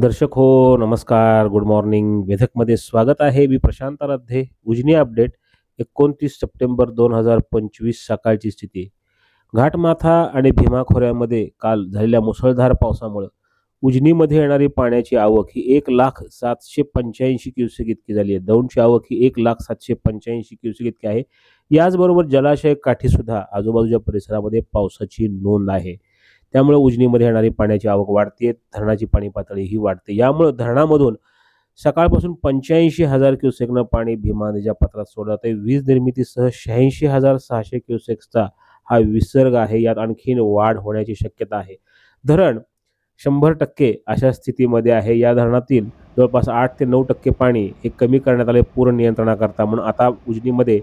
दर्शक हो नमस्कार गुड मॉर्निंग वेधकमध्ये स्वागत आहे. मी प्रशांत आराध्ये. उजनी अपडेट. एकोणतीस सप्टेंबर दोन हजार पंचवीस सकाळची स्थिती. घाटमाथा आणि भीमा खोऱ्यामध्ये काल झालेल्या मुसळधार पावसामुळं उजनीमध्ये येणारी पाण्याची आवक ही एक लाख सातशे पंच्याऐंशी क्युसेक इतकी झाली आहे. दौंडची आवक ही एक लाख सातशे पंच्याऐंशी क्युसेक इतकी आहे. याचबरोबर जलाशय काठीसुद्धा आजूबाजूच्या परिसरामध्ये पावसाची नोंद आहे. त्यामुळे उजनीमध्ये येणारी पाण्याची आवक वाढते धरणाची पाणी पातळी ही वाढते. यामुळे धरणामधून सकाळपासून पंच्याऐंशी हजार क्युसेकनं पाणी भीमा नदीच्या पात्रात सोडलं जाते वीज निर्मितीसह शहाऐंशी हजार सहाशे क्युसेक्सचा हा विसर्ग आहे. यात आणखीन वाढ होण्याची शक्यता आहे. धरण शंभर टक्के अशा स्थितीमध्ये आहे. या धरणातील जवळपास आठ ते नऊ टक्के पाणी हे कमी करण्यात आले पूर्ण नियंत्रणाकरता. म्हणून आता उजनीमध्ये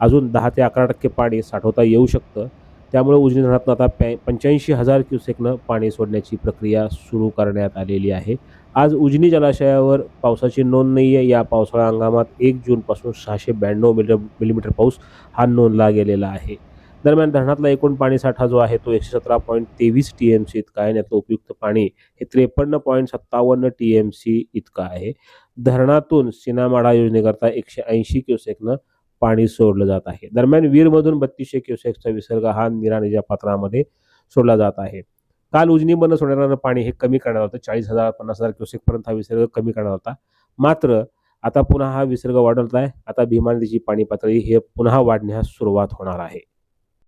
अजून दहा ते अकरा टक्के पाणी साठवता येऊ शकतं. त्यामुळे उजनी धरणातून आता पॅ पंच्याऐंशी हजार क्युसेकनं पाणी सोडण्याची प्रक्रिया सुरू करण्यात आलेली आहे. आज उजनी जलाशयावर पावसाची नोंद नाही आहे या पावसाळा हंगामात एक जूनपासून सहाशे ब्याण्णव मिली मिलीमीटर पाऊस हा नोंदला गेलेला आहे. दरम्यान धरणातला एकूण पाणीसाठा जो आहे तो एकशे सतरा पॉईंट तेवीस टी एम सी इतका आहे. आणि यातलं उपयुक्त पाणी हे त्रेपन्न पॉईंट सत्तावन्न टी एम सी इतकं आहे. धरणातून सिनामाडा योजनेकरता एकशे ऐंशी क्युसेकनं पाणी सोडलं जात आहे. दरम्यान वीरमधून बत्तीसशे क्युसेक्सचा विसर्ग हा निराणीच्या पात्रामध्ये सोडला जात आहे. काल उजनी बंद सोडणारं पाणी हे कमी करण्यात होतं. चाळीस हजार पन्नास हजार क्युसेकपर्यंत हा विसर्ग कमी करण्यात होता. मात्र आता पुन्हा हा विसर्ग वाढवत आहे. आता भीमा नदीची पाणी पातळी हे पुन्हा वाढण्यास सुरुवात होणार आहे.